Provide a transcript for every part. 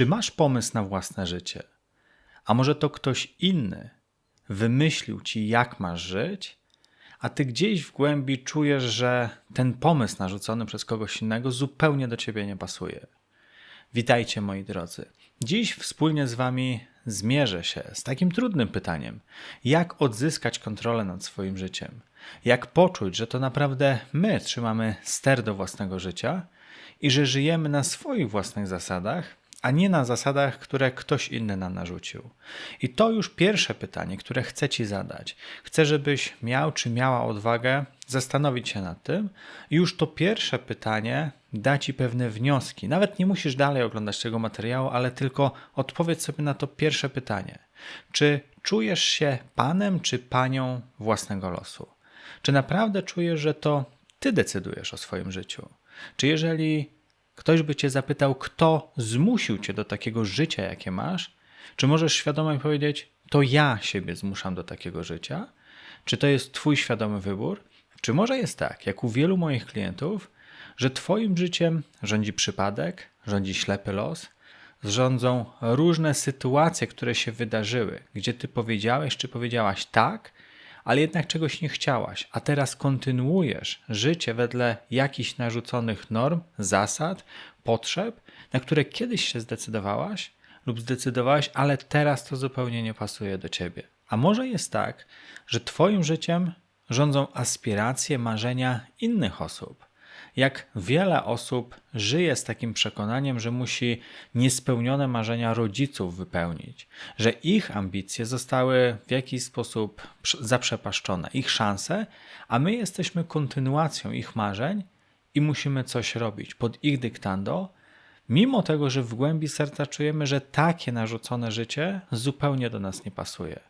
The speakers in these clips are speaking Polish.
Czy masz pomysł na własne życie? A może to ktoś inny wymyślił ci, jak masz żyć, a ty gdzieś w głębi czujesz, że ten pomysł narzucony przez kogoś innego zupełnie do ciebie nie pasuje? Witajcie, moi drodzy. Dziś wspólnie z Wami zmierzę się z takim trudnym pytaniem: jak odzyskać kontrolę nad swoim życiem? Jak poczuć, że to naprawdę my trzymamy ster do własnego życia i że żyjemy na swoich własnych zasadach, a nie na zasadach, które ktoś inny nam narzucił. I to już pierwsze pytanie, które chcę Ci zadać. Chcę, żebyś miał czy miała odwagę zastanowić się nad tym. I już to pierwsze pytanie da Ci pewne wnioski. Nawet nie musisz dalej oglądać tego materiału, ale tylko odpowiedz sobie na to pierwsze pytanie. Czy czujesz się panem czy panią własnego losu? Czy naprawdę czujesz, że to Ty decydujesz o swoim życiu? Czy jeżeli ktoś by cię zapytał, kto zmusił cię do takiego życia, jakie masz, czy możesz świadomie powiedzieć, to ja siebie zmuszam do takiego życia? Czy to jest Twój świadomy wybór? Czy może jest tak, jak u wielu moich klientów, że Twoim życiem rządzi przypadek, rządzi ślepy los, rządzą różne sytuacje, które się wydarzyły, gdzie Ty powiedziałeś czy powiedziałaś tak, ale jednak czegoś nie chciałaś, a teraz kontynuujesz życie wedle jakichś narzuconych norm, zasad, potrzeb, na które kiedyś się zdecydowałaś lub zdecydowałaś, ale teraz to zupełnie nie pasuje do ciebie. A może jest tak, że Twoim życiem rządzą aspiracje, marzenia innych osób jak wiele osób żyje z takim przekonaniem, że musi niespełnione marzenia rodziców wypełnić, że ich ambicje zostały w jakiś sposób zaprzepaszczone, ich szanse, a my jesteśmy kontynuacją ich marzeń i musimy coś robić pod ich dyktando, mimo tego, że w głębi serca czujemy, że takie narzucone życie zupełnie do nas nie pasuje.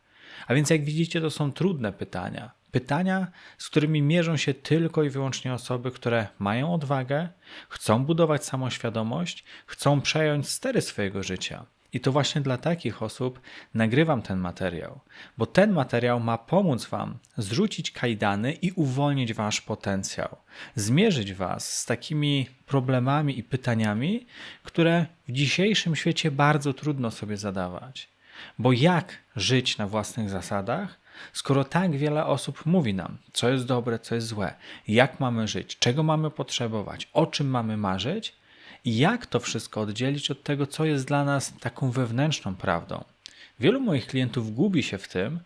A więc, jak widzicie, to są trudne pytania. Pytania, z którymi mierzą się tylko i wyłącznie osoby, które mają odwagę, chcą budować samoświadomość, chcą przejąć stery swojego życia. I to właśnie dla takich osób nagrywam ten materiał, bo ten materiał ma pomóc Wam zrzucić kajdany i uwolnić Wasz potencjał, zmierzyć Was z takimi problemami i pytaniami, które w dzisiejszym świecie bardzo trudno sobie zadawać. Bo jak żyć na własnych zasadach, Skoro tak wiele osób mówi nam, co jest dobre, co jest złe, jak mamy żyć, czego mamy potrzebować, o czym mamy marzyć i jak to wszystko oddzielić od tego, co jest dla nas taką wewnętrzną prawdą. Wielu moich klientów gubi się w tym,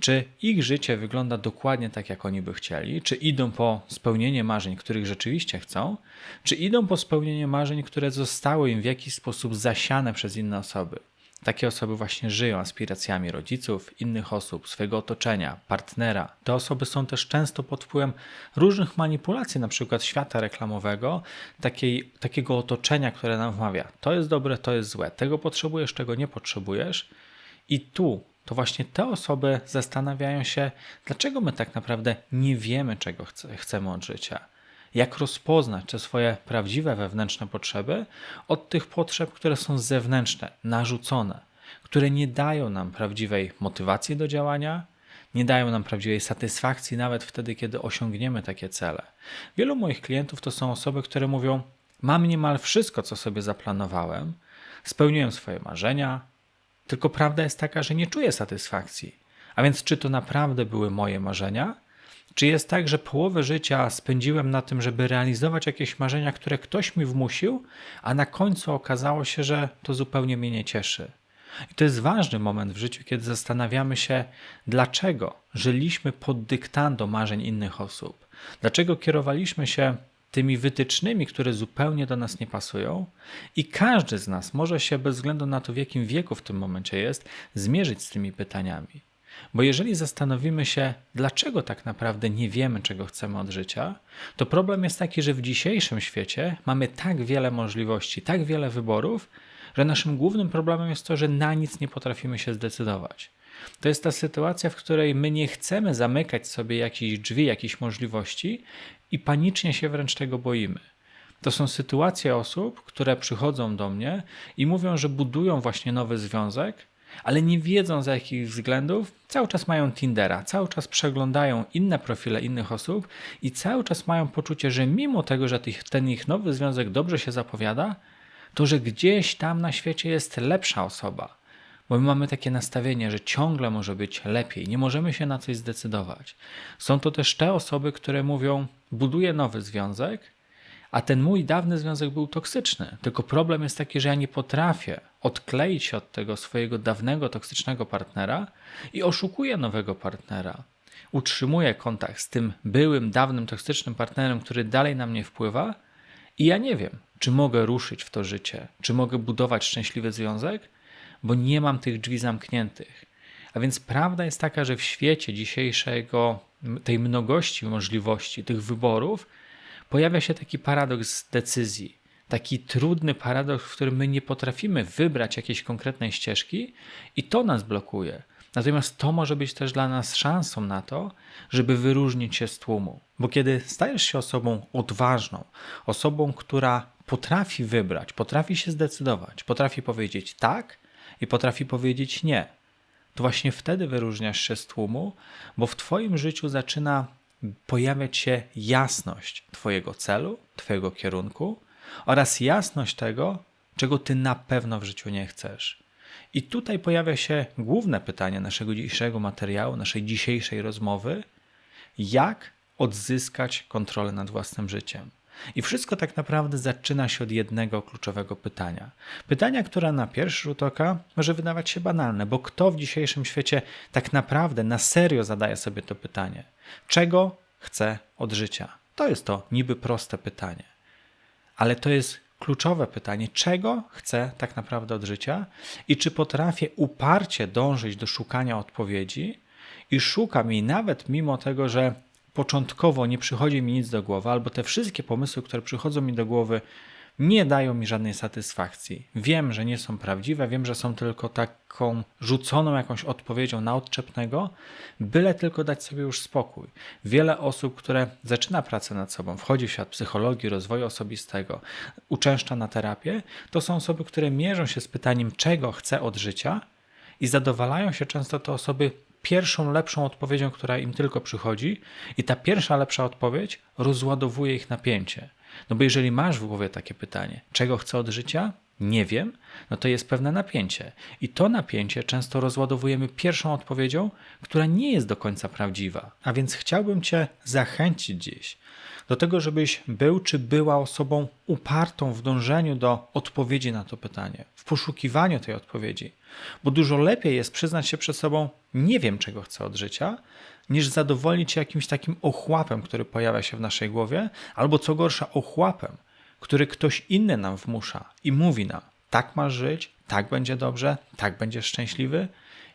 czy ich życie wygląda dokładnie tak, jak oni by chcieli, czy idą po spełnienie marzeń, których rzeczywiście chcą, czy idą po spełnienie marzeń, które zostały im w jakiś sposób zasiane przez inne osoby. Takie osoby właśnie żyją aspiracjami rodziców, innych osób, swojego otoczenia, partnera. Te osoby są też często pod wpływem różnych manipulacji, na przykład świata reklamowego, takiej, takiego otoczenia, które nam wmawia: to jest dobre, to jest złe, tego potrzebujesz, tego nie potrzebujesz. I tu to właśnie te osoby zastanawiają się, dlaczego my tak naprawdę nie wiemy, czego chcemy od życia jak rozpoznać te swoje prawdziwe wewnętrzne potrzeby od tych potrzeb, które są zewnętrzne, narzucone, które nie dają nam prawdziwej motywacji do działania, nie dają nam prawdziwej satysfakcji, nawet wtedy, kiedy osiągniemy takie cele. Wielu moich klientów to są osoby, które mówią: Mam niemal wszystko, co sobie zaplanowałem, spełniłem swoje marzenia, tylko prawda jest taka, że nie czuję satysfakcji. A więc, czy to naprawdę były moje marzenia, czy jest tak, że połowę życia spędziłem na tym, żeby realizować jakieś marzenia, które ktoś mi wmusił, a na końcu okazało się, że to zupełnie mnie nie cieszy? I to jest ważny moment w życiu, kiedy zastanawiamy się, dlaczego żyliśmy pod dyktando marzeń innych osób, dlaczego kierowaliśmy się tymi wytycznymi, które zupełnie do nas nie pasują, i każdy z nas może się, bez względu na to, w jakim wieku w tym momencie jest, zmierzyć z tymi pytaniami. Bo jeżeli zastanowimy się, dlaczego tak naprawdę nie wiemy, czego chcemy od życia, to problem jest taki, że w dzisiejszym świecie mamy tak wiele możliwości, tak wiele wyborów, że naszym głównym problemem jest to, że na nic nie potrafimy się zdecydować. To jest ta sytuacja, w której my nie chcemy zamykać sobie jakichś drzwi, jakichś możliwości i panicznie się wręcz tego boimy. To są sytuacje osób, które przychodzą do mnie i mówią, że budują właśnie nowy związek, ale nie wiedzą z jakich względów, cały czas mają Tindera, cały czas przeglądają inne profile innych osób i cały czas mają poczucie, że mimo tego, że ten ich nowy związek dobrze się zapowiada, to, że gdzieś tam na świecie jest lepsza osoba, bo my mamy takie nastawienie, że ciągle może być lepiej, nie możemy się na coś zdecydować. Są to też te osoby, które mówią: buduję nowy związek, a ten mój dawny związek był toksyczny. Tylko problem jest taki, że ja nie potrafię odkleić się od tego swojego dawnego toksycznego partnera i oszukuję nowego partnera. Utrzymuję kontakt z tym byłym, dawnym toksycznym partnerem, który dalej na mnie wpływa, i ja nie wiem, czy mogę ruszyć w to życie, czy mogę budować szczęśliwy związek, bo nie mam tych drzwi zamkniętych. A więc prawda jest taka, że w świecie dzisiejszego, tej mnogości możliwości, tych wyborów, pojawia się taki paradoks decyzji. Taki trudny paradoks, w którym my nie potrafimy wybrać jakiejś konkretnej ścieżki i to nas blokuje. Natomiast to może być też dla nas szansą na to, żeby wyróżnić się z tłumu. Bo kiedy stajesz się osobą odważną, osobą, która potrafi wybrać, potrafi się zdecydować, potrafi powiedzieć tak i potrafi powiedzieć nie, to właśnie wtedy wyróżniasz się z tłumu, bo w Twoim życiu zaczyna pojawiać się jasność Twojego celu, Twojego kierunku oraz jasność tego, czego Ty na pewno w życiu nie chcesz. I tutaj pojawia się główne pytanie naszego dzisiejszego materiału, naszej dzisiejszej rozmowy: jak odzyskać kontrolę nad własnym życiem? I wszystko tak naprawdę zaczyna się od jednego kluczowego pytania. Pytania, które na pierwszy rzut oka może wydawać się banalne, bo kto w dzisiejszym świecie tak naprawdę na serio zadaje sobie to pytanie? Czego chce od życia? To jest to niby proste pytanie. Ale to jest kluczowe pytanie, czego chcę tak naprawdę od życia i czy potrafię uparcie dążyć do szukania odpowiedzi i szukam jej nawet mimo tego, że początkowo nie przychodzi mi nic do głowy, albo te wszystkie pomysły, które przychodzą mi do głowy, nie dają mi żadnej satysfakcji. Wiem, że nie są prawdziwe, wiem, że są tylko taką rzuconą jakąś odpowiedzią na odczepnego, byle tylko dać sobie już spokój. Wiele osób, które zaczyna pracę nad sobą, wchodzi w świat psychologii, rozwoju osobistego, uczęszcza na terapię, to są osoby, które mierzą się z pytaniem, czego chcę od życia i zadowalają się często te osoby pierwszą lepszą odpowiedzią, która im tylko przychodzi, i ta pierwsza lepsza odpowiedź rozładowuje ich napięcie. No bo jeżeli masz w głowie takie pytanie, czego chcę od życia? Nie wiem, no to jest pewne napięcie. I to napięcie często rozładowujemy pierwszą odpowiedzią, która nie jest do końca prawdziwa. A więc chciałbym Cię zachęcić dziś do tego, żebyś był czy była osobą upartą w dążeniu do odpowiedzi na to pytanie, w poszukiwaniu tej odpowiedzi. Bo dużo lepiej jest przyznać się przed sobą, nie wiem czego chcę od życia, niż zadowolić się jakimś takim ochłapem, który pojawia się w naszej głowie, albo co gorsza, ochłapem, który ktoś inny nam wmusza i mówi nam: tak masz żyć, tak będzie dobrze, tak będziesz szczęśliwy.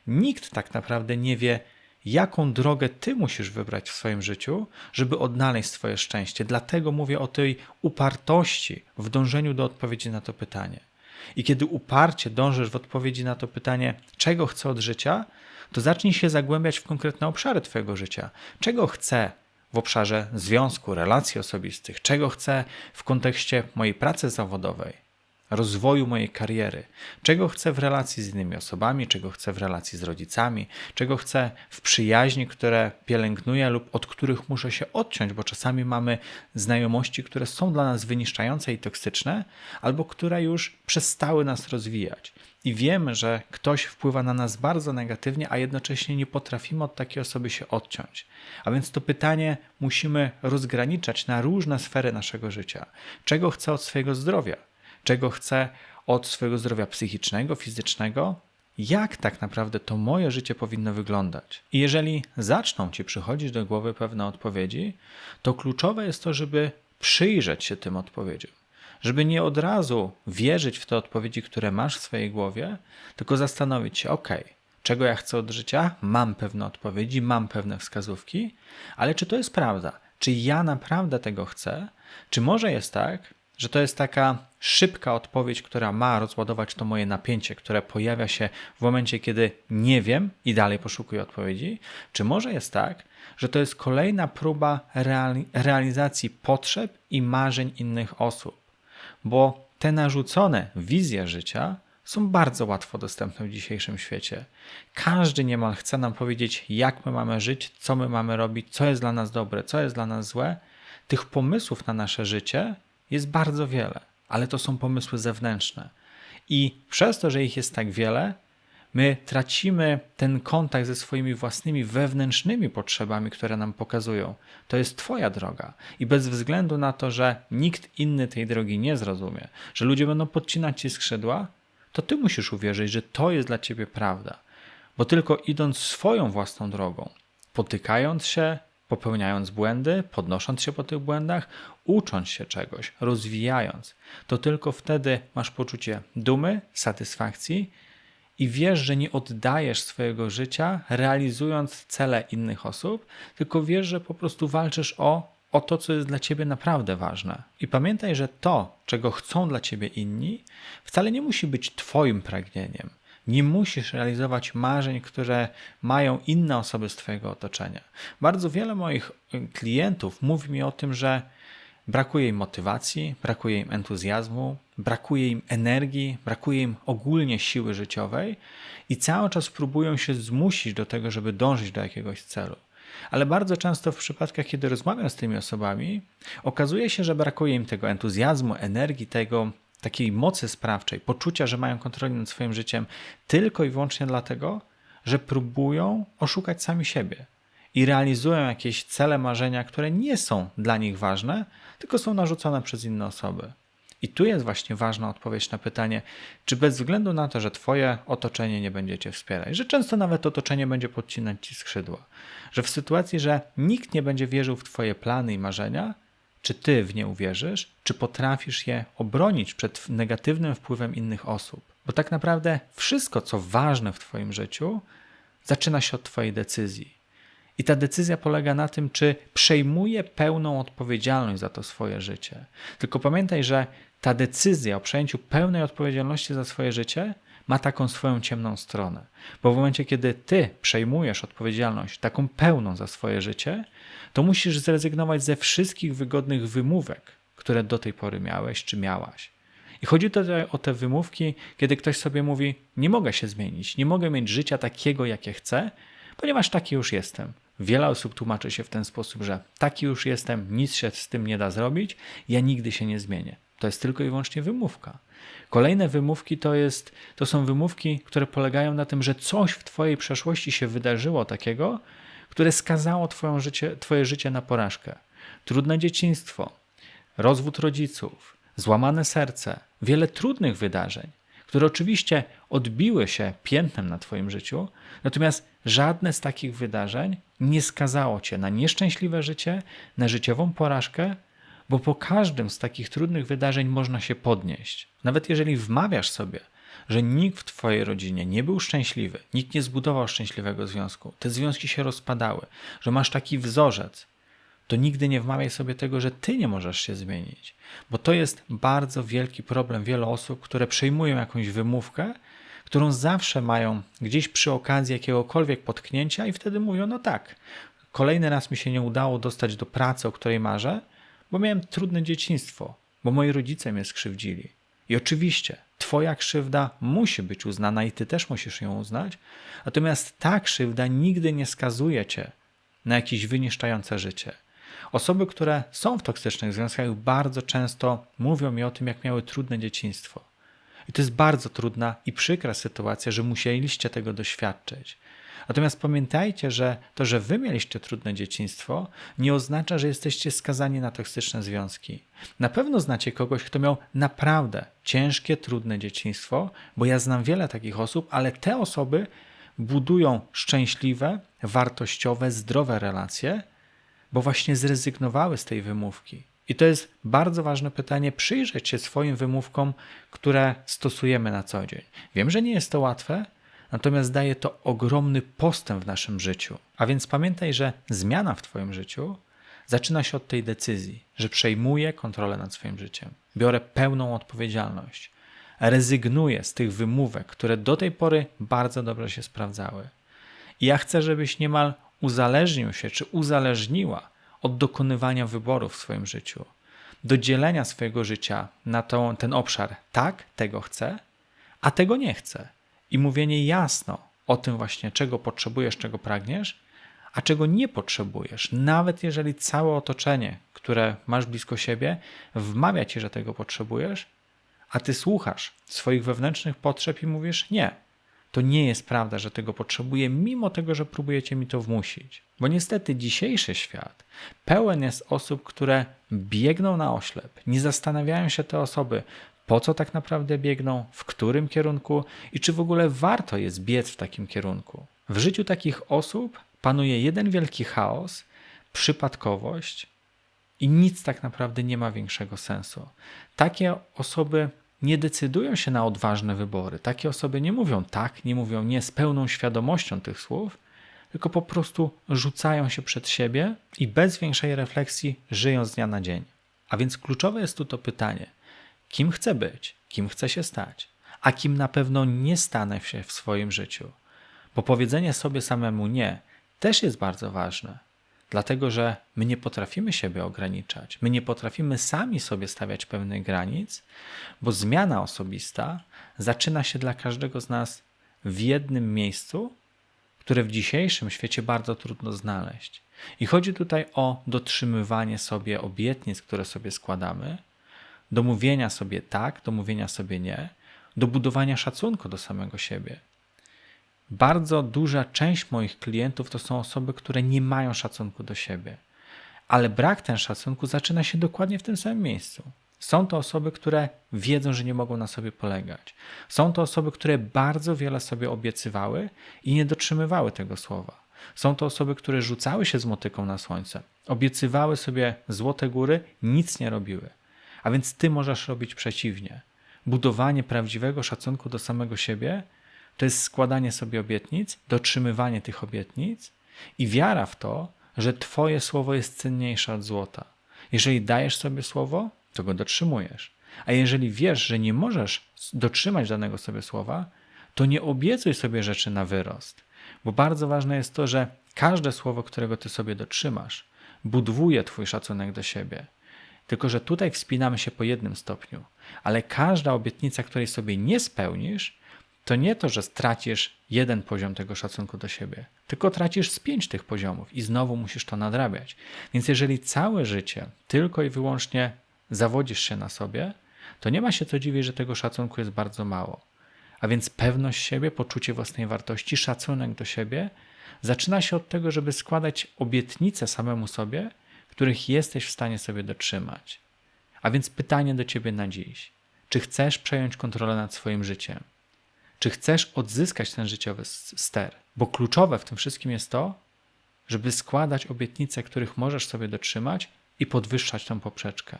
Nikt tak naprawdę nie wie, jaką drogę ty musisz wybrać w swoim życiu, żeby odnaleźć swoje szczęście. Dlatego mówię o tej upartości w dążeniu do odpowiedzi na to pytanie. I kiedy uparcie dążysz w odpowiedzi na to pytanie, czego chcę od życia, to zacznij się zagłębiać w konkretne obszary Twojego życia. Czego chcę w obszarze związku, relacji osobistych, czego chcę w kontekście mojej pracy zawodowej, rozwoju mojej kariery, czego chcę w relacji z innymi osobami, czego chcę w relacji z rodzicami, czego chcę w przyjaźni, które pielęgnuję lub od których muszę się odciąć, bo czasami mamy znajomości, które są dla nas wyniszczające i toksyczne, albo które już przestały nas rozwijać. I wiemy, że ktoś wpływa na nas bardzo negatywnie, a jednocześnie nie potrafimy od takiej osoby się odciąć. A więc to pytanie musimy rozgraniczać na różne sfery naszego życia. Czego chcę od swojego zdrowia? Czego chcę od swojego zdrowia psychicznego, fizycznego, jak tak naprawdę to moje życie powinno wyglądać. I jeżeli zaczną ci przychodzić do głowy pewne odpowiedzi, to kluczowe jest to, żeby przyjrzeć się tym odpowiedziom. Żeby nie od razu wierzyć w te odpowiedzi, które masz w swojej głowie, tylko zastanowić się, ok, czego ja chcę od życia, mam pewne odpowiedzi, mam pewne wskazówki, ale czy to jest prawda? Czy ja naprawdę tego chcę? Czy może jest tak, że to jest taka szybka odpowiedź, która ma rozładować to moje napięcie, które pojawia się w momencie, kiedy nie wiem i dalej poszukuję odpowiedzi? Czy może jest tak, że to jest kolejna próba realizacji potrzeb i marzeń innych osób? Bo te narzucone wizje życia są bardzo łatwo dostępne w dzisiejszym świecie. Każdy niemal chce nam powiedzieć, jak my mamy żyć, co my mamy robić, co jest dla nas dobre, co jest dla nas złe. Tych pomysłów na nasze życie jest bardzo wiele ale to są pomysły zewnętrzne. I przez to, że ich jest tak wiele, my tracimy ten kontakt ze swoimi własnymi wewnętrznymi potrzebami, które nam pokazują. To jest Twoja droga. I bez względu na to, że nikt inny tej drogi nie zrozumie, że ludzie będą podcinać Ci skrzydła, to Ty musisz uwierzyć, że to jest dla Ciebie prawda. Bo tylko idąc swoją własną drogą, potykając się, popełniając błędy, podnosząc się po tych błędach, ucząc się czegoś, rozwijając, to tylko wtedy masz poczucie dumy, satysfakcji i wiesz, że nie oddajesz swojego życia realizując cele innych osób, tylko wiesz, że po prostu walczysz o, o to, co jest dla ciebie naprawdę ważne. I pamiętaj, że to, czego chcą dla ciebie inni, wcale nie musi być twoim pragnieniem. Nie musisz realizować marzeń, które mają inne osoby z Twojego otoczenia. Bardzo wiele moich klientów mówi mi o tym, że brakuje im motywacji, brakuje im entuzjazmu, brakuje im energii, brakuje im ogólnie siły życiowej i cały czas próbują się zmusić do tego, żeby dążyć do jakiegoś celu. Ale bardzo często w przypadkach, kiedy rozmawiam z tymi osobami, okazuje się, że brakuje im tego entuzjazmu, energii, tego takiej mocy sprawczej, poczucia, że mają kontrolę nad swoim życiem tylko i wyłącznie dlatego, że próbują oszukać sami siebie i realizują jakieś cele, marzenia, które nie są dla nich ważne, tylko są narzucone przez inne osoby. I tu jest właśnie ważna odpowiedź na pytanie, czy bez względu na to, że Twoje otoczenie nie będzie Cię wspierać, że często nawet otoczenie będzie podcinać Ci skrzydła, że w sytuacji, że nikt nie będzie wierzył w Twoje plany i marzenia, czy Ty w nie uwierzysz, czy potrafisz je obronić przed negatywnym wpływem innych osób. Bo tak naprawdę wszystko, co ważne w Twoim życiu, zaczyna się od Twojej decyzji. I ta decyzja polega na tym, czy przejmuje pełną odpowiedzialność za to swoje życie. Tylko pamiętaj, że ta decyzja o przejęciu pełnej odpowiedzialności za swoje życie ma taką swoją ciemną stronę. Bo w momencie, kiedy ty przejmujesz odpowiedzialność taką pełną za swoje życie, to musisz zrezygnować ze wszystkich wygodnych wymówek, które do tej pory miałeś czy miałaś. I chodzi tutaj o te wymówki, kiedy ktoś sobie mówi: Nie mogę się zmienić, nie mogę mieć życia takiego, jakie chcę, ponieważ taki już jestem. Wiele osób tłumaczy się w ten sposób, że taki już jestem, nic się z tym nie da zrobić, ja nigdy się nie zmienię. To jest tylko i wyłącznie wymówka. Kolejne wymówki to, jest, to są wymówki, które polegają na tym, że coś w Twojej przeszłości się wydarzyło takiego, które skazało życie, twoje życie na porażkę. Trudne dzieciństwo, rozwód rodziców, złamane serce, wiele trudnych wydarzeń, które oczywiście odbiły się piętnem na Twoim życiu, natomiast żadne z takich wydarzeń nie skazało Cię na nieszczęśliwe życie, na życiową porażkę, bo po każdym z takich trudnych wydarzeń można się podnieść. Nawet jeżeli wmawiasz sobie, że nikt w Twojej rodzinie nie był szczęśliwy, nikt nie zbudował szczęśliwego związku, te związki się rozpadały, że masz taki wzorzec, to nigdy nie wmawiaj sobie tego, że Ty nie możesz się zmienić. Bo to jest bardzo wielki problem wielu osób, które przejmują jakąś wymówkę, którą zawsze mają gdzieś przy okazji jakiegokolwiek potknięcia i wtedy mówią, no tak, kolejny raz mi się nie udało dostać do pracy, o której marzę, bo miałem trudne dzieciństwo, bo moi rodzice mnie skrzywdzili. I oczywiście Twoja krzywda musi być uznana i Ty też musisz ją uznać, natomiast ta krzywda nigdy nie skazuje Cię na jakieś wyniszczające życie. Osoby, które są w toksycznych związkach, bardzo często mówią mi o tym, jak miały trudne dzieciństwo. I to jest bardzo trudna i przykra sytuacja, że musieliście tego doświadczyć. Natomiast pamiętajcie, że to, że wy mieliście trudne dzieciństwo, nie oznacza, że jesteście skazani na toksyczne związki. Na pewno znacie kogoś, kto miał naprawdę ciężkie, trudne dzieciństwo, bo ja znam wiele takich osób, ale te osoby budują szczęśliwe, wartościowe, zdrowe relacje, bo właśnie zrezygnowały z tej wymówki. I to jest bardzo ważne pytanie, przyjrzeć się swoim wymówkom, które stosujemy na co dzień. Wiem, że nie jest to łatwe, natomiast daje to ogromny postęp w naszym życiu. A więc pamiętaj, że zmiana w Twoim życiu zaczyna się od tej decyzji, że przejmuję kontrolę nad swoim życiem, biorę pełną odpowiedzialność, rezygnuję z tych wymówek, które do tej pory bardzo dobrze się sprawdzały. I ja chcę, żebyś niemal uzależnił się czy uzależniła od dokonywania wyborów w swoim życiu, do dzielenia swojego życia na ten obszar tak, tego chcę, a tego nie chcę. I mówienie jasno o tym właśnie, czego potrzebujesz, czego pragniesz, a czego nie potrzebujesz, nawet jeżeli całe otoczenie, które masz blisko siebie, wmawia ci, że tego potrzebujesz, a ty słuchasz swoich wewnętrznych potrzeb i mówisz: Nie, to nie jest prawda, że tego potrzebuję, mimo tego, że próbujecie mi to wmusić. Bo niestety dzisiejszy świat pełen jest osób, które biegną na oślep, nie zastanawiają się te osoby, po co tak naprawdę biegną, w którym kierunku i czy w ogóle warto jest biec w takim kierunku. W życiu takich osób panuje jeden wielki chaos, przypadkowość i nic tak naprawdę nie ma większego sensu. Takie osoby nie decydują się na odważne wybory. Takie osoby nie mówią tak, nie mówią nie z pełną świadomością tych słów, tylko po prostu rzucają się przed siebie i bez większej refleksji żyją z dnia na dzień. A więc kluczowe jest tu to pytanie: kim chcę być, kim chcę się stać, a kim na pewno nie stanę się w swoim życiu. Bo powiedzenie sobie samemu nie też jest bardzo ważne, dlatego że my nie potrafimy siebie ograniczać, my nie potrafimy sami sobie stawiać pewnych granic, bo zmiana osobista zaczyna się dla każdego z nas w jednym miejscu, które w dzisiejszym świecie bardzo trudno znaleźć. I chodzi tutaj o dotrzymywanie sobie obietnic, które sobie składamy, do mówienia sobie tak, do mówienia sobie nie, do budowania szacunku do samego siebie. Bardzo duża część moich klientów to są osoby, które nie mają szacunku do siebie, ale brak ten szacunku zaczyna się dokładnie w tym samym miejscu. Są to osoby, które wiedzą, że nie mogą na sobie polegać. Są to osoby, które bardzo wiele sobie obiecywały i nie dotrzymywały tego słowa. Są to osoby, które rzucały się z motyką na słońce, obiecywały sobie złote góry, nic nie robiły. A więc ty możesz robić przeciwnie. Budowanie prawdziwego szacunku do samego siebie to jest składanie sobie obietnic, dotrzymywanie tych obietnic i wiara w to, że Twoje słowo jest cenniejsze od złota. Jeżeli dajesz sobie słowo, to go dotrzymujesz. A jeżeli wiesz, że nie możesz dotrzymać danego sobie słowa, to nie obiecuj sobie rzeczy na wyrost. Bo bardzo ważne jest to, że każde słowo, którego ty sobie dotrzymasz, buduje Twój szacunek do siebie. Tylko, że tutaj wspinamy się po jednym stopniu, ale każda obietnica, której sobie nie spełnisz, to nie to, że stracisz jeden poziom tego szacunku do siebie, tylko tracisz z pięć tych poziomów i znowu musisz to nadrabiać. Więc jeżeli całe życie tylko i wyłącznie zawodzisz się na sobie, to nie ma się co dziwić, że tego szacunku jest bardzo mało. A więc pewność siebie, poczucie własnej wartości, szacunek do siebie zaczyna się od tego, żeby składać obietnice samemu sobie, których jesteś w stanie sobie dotrzymać. A więc pytanie do ciebie na dziś: czy chcesz przejąć kontrolę nad swoim życiem? Czy chcesz odzyskać ten życiowy ster? Bo kluczowe w tym wszystkim jest to, żeby składać obietnice, których możesz sobie dotrzymać i podwyższać tą poprzeczkę.